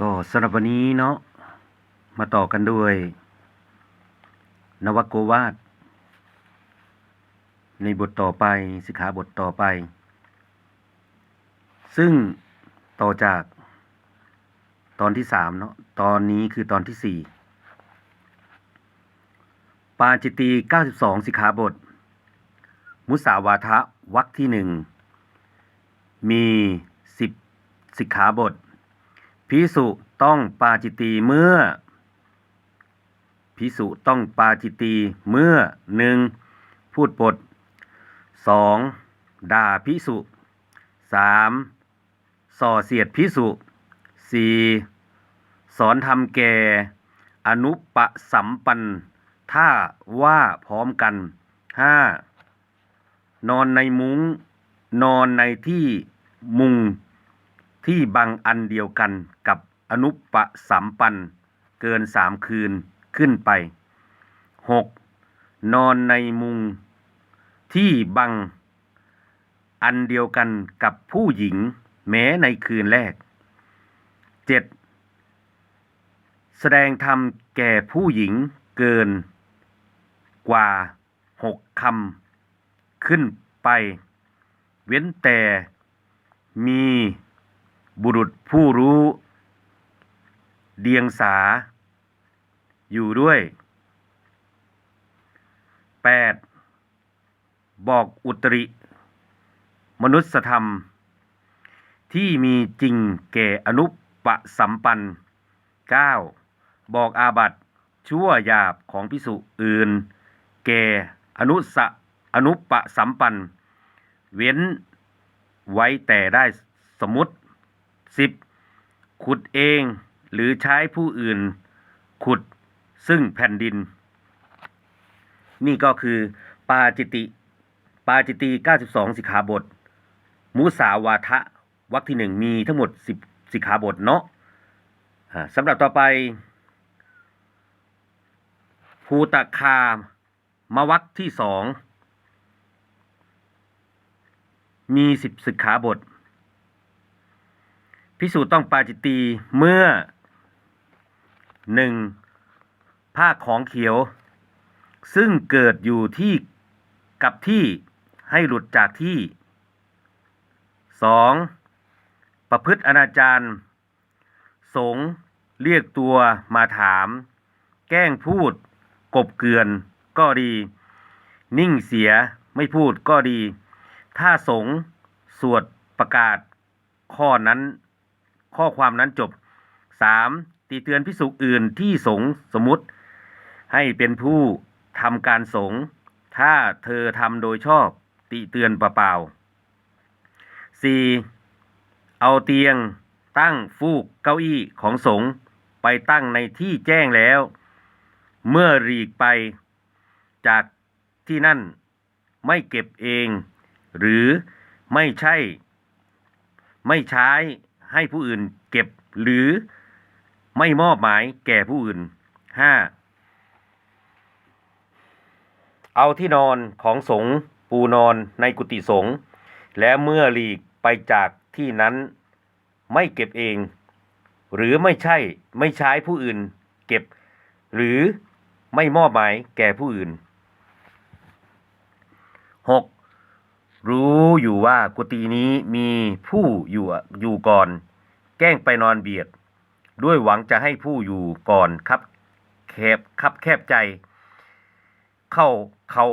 ก็สำหรับวันนี้เนาะมาต่อกันด้วย นวโกวาทในบทต่อไปสิกขาบทต่อไป ซึ่งต่อจากตอนที่สามเนาะตอนนี้คือตอนที่สี่ปาจิตีเก้าสิบสองสิกขาบท มุสาวาทะวรรคที่หนึ่งมีสิบสิกขาบท พิสุต้องปาจิตตีเมื่อพิสุต้องปาจิตตีเมื่อหนึ่งพูดปดสองด่าพิสุสามส่อเสียดพิสุสี่สอนทำแก่อนุปสัมปันถ้าว่าพร้อมกันห้านอนในมุง้ง นอนในที่มุง ที่บังอันเดียวกันกับอนุปสัมปัน เกินสามคืนขึ้นไปหกนอนในมุง ที่บัง อันเดียวกันกับผู้หญิง แม้ในคืนแรกเจ็ดแสดงธรรมแก่ผู้หญิงเกิน กว่าหกคำขึ้นไป เว้นแต่มี บุรุษผู้รู้ เดียงสา อยู่ด้วย 8. บอกอุตริ มนุษยธรรม ที่มีจริงแก่อนุปสัมปัน 9. บอกอาบัตชั่วหยาบของพิสุอื่น แก่อนุสะอนุปสัมปัน เว้นไว้แต่ได้สมมติ สิบขุดเองหรือใช้ผู้อื่นขุดซึ่งแผ่นดิน นี่ก็คือ ปาจิติ ปาจิตี92 สิกขาบท มุสาวาทะวรรคที่หนึ่งมีทั้งหมด 10 สิกขาบทเนาะสำหรับต่อไป ภูตคามวรรคที่สองมีสิบสิกขาบท พิสูจน์ต้องปาจิตตีเมื่อหนึ่งผ้าของเขียว ซึ่งเกิดอยู่ที่กับที่ให้หลุดจากที่สองประพฤติอนาจารสงเรียกตัวมาถาม แกล้งพูด กบเกลือนก็ดี นิ่งเสียไม่พูดก็ดี ถ้าสงสวดประกาศข้อนั้น ข้อความนั้นจบ 3. ตีเตือนพิสุอื่นที่สงสมมติ ให้เป็นผู้ทำการสงถ้าเธอทำโดยชอบ ติเตือนเปล่าๆ 4. เอาเตียง ตั้งฟูกเก้าอี้ของสงไปตั้งในที่แจ้งแล้ว เมื่อหลีกไปจากที่นั่นไม่เก็บเอง หรือไม่ใช่ ไม่ใช้ ให้ผู้อื่นเก็บหรือไม่มอบหมายแก่ผู้อื่น 5. เอาที่นอนของสงฆ์ปูนอนในกุฏิสงฆ์และเมื่อหลีกไปจากที่นั้นไม่เก็บเอง หรือไม่ใช่ไม่ใช้ผู้อื่นเก็บ หรือไม่มอบหมายแก่ผู้อื่น 6. รู้อยู่ว่ากุฏินี้มีผู้อยู่อยู่ก่อน แกล้งไปนอนเบียด ด้วยหวังจะให้ผู้อยู่ก่อนครับแคบคับแคบใจ เข้าเขา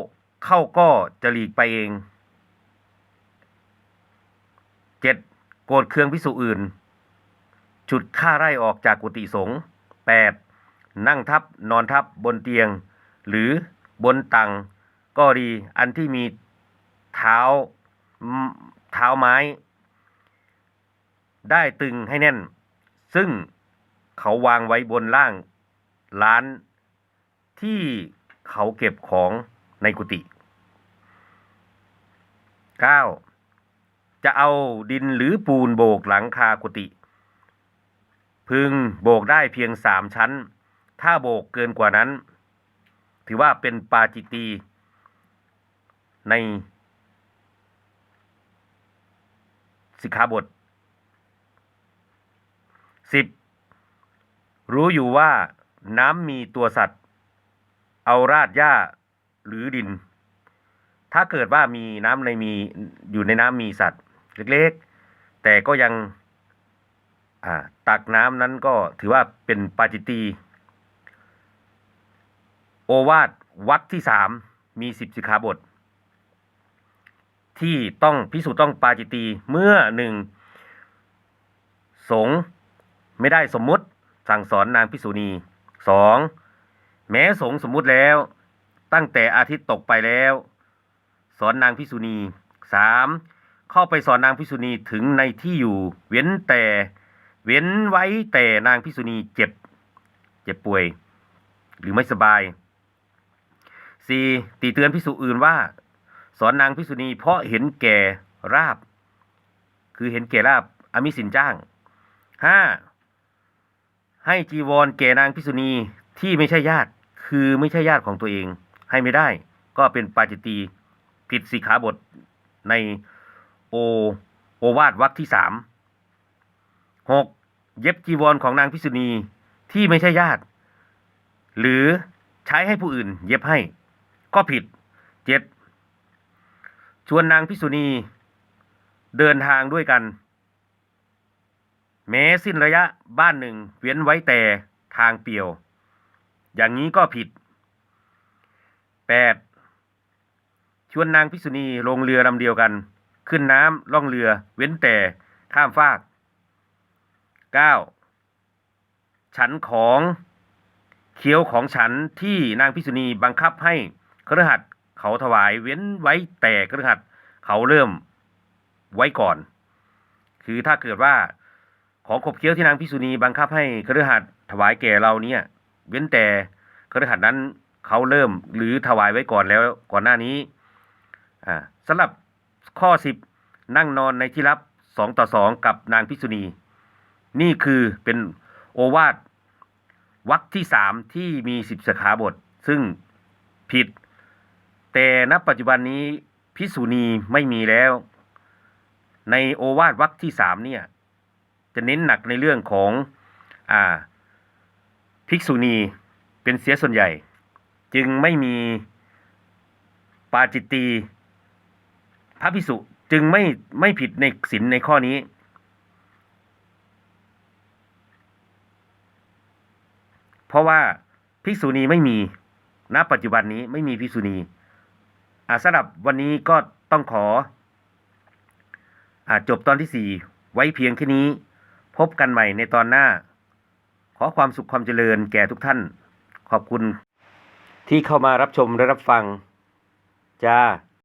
เข้าก็จะหลีกไปเองเจ็ดโกรธเคืองพิสุอื่น ฉุดฆ่าไร่ออกจากกุฏิสงฆ์แปดนั่งทับนอนทับบนเตียง หรือบนตังก็ดีอันที่มี เท้าเท้าไม้ ได้ตึงให้แน่น ซึ่งเขาวางไว้บนล่างร้านที่เขาเก็บของในกุฏิ 9. จะเอาดินหรือปูนโบกหลังคากุฏิ พึงโบกได้เพียงสามชั้น ถ้าโบกเกินกว่านั้น ถือว่าเป็นปาจิตตีใน สิกขาบท 10. รู้อยู่ว่าน้ำมีตัวสัตว์ เอาราดหญ้าหรือดิน ถ้าเกิดว่ามีน้ำในมีอยู่ในน้ำมีสัตว์ เล็กๆ แต่ก็ยังตักน้ำนั้นก็ถือว่าเป็นปาจิตี โอวาทวักที่สามมีสิบสิกขาบท ที่ต้องพิสูจน์ต้องปาจิตีเมื่อหนึ่งสงไม่ได้สมมุติสั่งสอนนางพิสุณีสองแม้สงสมมุติแล้ว ตั้งแต่อาทิตย์ตกไปแล้ว สอนนางพิสุณีสามเข้าไปสอนนางพิสุณีถึงในที่อยู่ เว้นแต่เว้นไว้แต่นางพิสุณีเจ็บ เจ็บป่วย หรือไม่สบายสี่ตีเตือนพิสุอื่นว่า สอนนางพิสุณีเพราะเห็นแก่ราบ คือเห็นแก่ราบอมิสินจ้างห้าให้จีวรแก่นางพิสุณีที่ไม่ใช่ญาติ คือไม่ใช่ญาติของตัวเอง ให้ไม่ได้ ก็เป็นปาจิตีผิดสิขาบทในโอโอวาทวรรคที่สามหกเย็บจีวรของนางพิสุณีที่ไม่ใช่ญาติ หรือใช้ให้ผู้อื่น เย็บให้ ก็ผิดเจ็ด ชวนนางพิสุณีเดินทางด้วยกัน แม้สิ้นระยะบ้านหนึ่งเว้นไว้แต่ทางเปี่ยว อย่างนี้ก็ผิด 8. ชวนนางพิษุณีลงเรือลำเดียวกัน ขึ้นน้ำล่องเรือเว้นแต่ข้ามฟาก 9. ฉันของเคี้ยวของฉันที่นางพิษุณีบังคับให้ครหัส เขาถวายเว้นไว้แต่ครหัสเขาเริ่มไว้ก่อน คือถ้าเกิดว่าของขบเคี้ยวที่นางพิษุณีบังคับให้คฤหัสถ์ถวายแก่เราเนี่ย เว้นแต่คฤหัสนั้นเขาเริ่มหรือถวายไว้ก่อนแล้วก่อนหน้านี้อ่าสำหรับข้อสิบนั่งนอนในที่รับสองต่อสองกับนางพิษุณี นี่คือเป็นโอวาทวรรคที่สามที่มีสิบสาขาบท ซึ่งผิด แต่ณปัจจุบันนี้พิษุณีไม่มีแล้ว ในโอวาทวรรคที่สามเนี่ย จะเน้นหนักในเรื่องของอ่าภิกษุณีเป็นเสียส่วนใหญ่ จึงไม่มีปาจิตตีพระภิกษุจึงไม่ไม่ผิดในศีลในข้อนี้ เพราะว่าภิกษุณีไม่มีณปัจจุบันนี้ไม่มีภิกษุณี สำหรับวันนี้ก็ต้องขออาจบตอนที่สี่ไว้เพียงแค่นี้ พบกันใหม่ในตอนหน้า ขอความสุขความเจริญแก่ทุกท่าน ขอบคุณที่เข้ามารับชมและรับฟัง จ้า